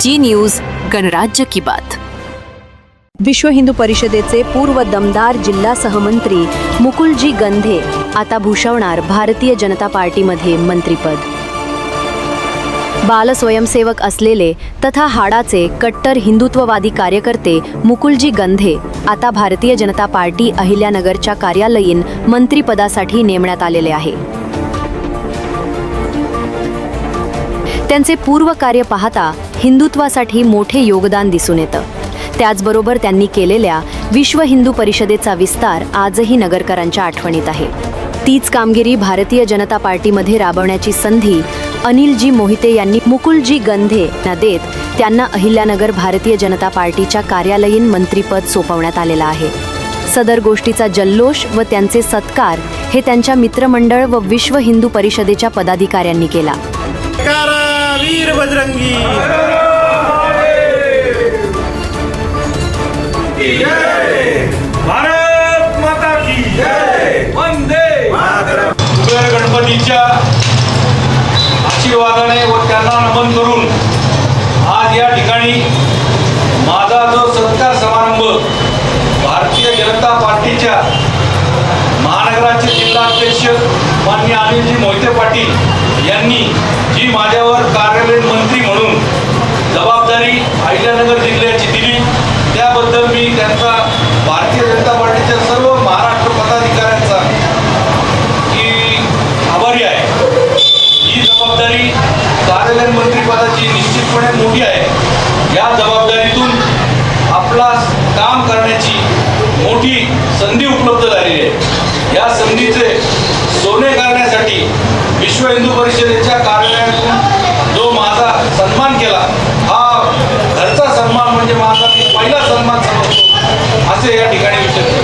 जी news गणराज्य की बात. विश्व हिंदू परिषदेचे पूर्व दमदार जिल्हा सहमंत्री मुकुलजी गंधे आता भूषवणार भारतीय जनता पार्टीमध्ये मंत्रीपद. बाल स्वयंसेवक असलेले तथा हाडाचे कट्टर हिंदुत्ववादी कार्यकर्ते मुकुलजी गंधे आता भारतीय जनता पार्टी अहिल्यानगरच्या कार्यालयीन मंत्रीपदासाठी नेमण्यात आलेले आहे. त्यांचे पूर्व कार्य पाहता हिंदुत्वासाठी मोठे योगदान दिसून येतं. त्याचबरोबर त्यांनी केलेल्या विश्व हिंदू परिषदेचा विस्तार आजही नगरकरांच्या आठवणीत आहे. तीच कामगिरी भारतीय जनता पार्टीमध्ये राबवण्याची संधी अनिलजी मोहिते यांनी मुकुलजी गंधे ना देत त्यांना अहिल्यानगर भारतीय जनता पार्टीच्या कार्यालयीन मंत्रीपद सोपवण्यात आलेलं आहे. सदर गोष्टीचा जल्लोष व त्यांचे सत्कार हे त्यांच्या मित्रमंडळ व विश्व हिंदू परिषदेच्या पदाधिकाऱ्यांनी केला. वीर बजरंगी। भारत माता की वंदे कुबेर गणपतीच्या आशीर्वादाने व त्यांना नमन करून आज या ठिकाणी माझा जो सत्कार समारंभ भारतीय जनता पार्टीच्या महानगराचे जिल्हाध्यक्ष माननीय अनिलजी मोहिते पाटील यांनी अहिल्यानगर जिल्ह्याची दिली. त्याबद्दल मी त्यांचा भारतीय जनता पार्टीच्या सर्व महाराष्ट्र पदाधिकाऱ्यांचा की आभारी आहे. ही जबाबदारी कार्यालयीन मंत्रिपदाची निश्चितपणे मोठी आहे. या जबाबदारीतून आपला काम करण्याची मोठी संधी उपलब्ध झालेली आहे. या संधीचे सोने करण्यासाठी विश्व हिंदू परिषदेच्या कार्यालयातून जो माझा सन्मान केला हा घरचा सन्मान म्हणजे माझा मी पहिला सन्मान समजतो. असे या ठिकाणी विचारतो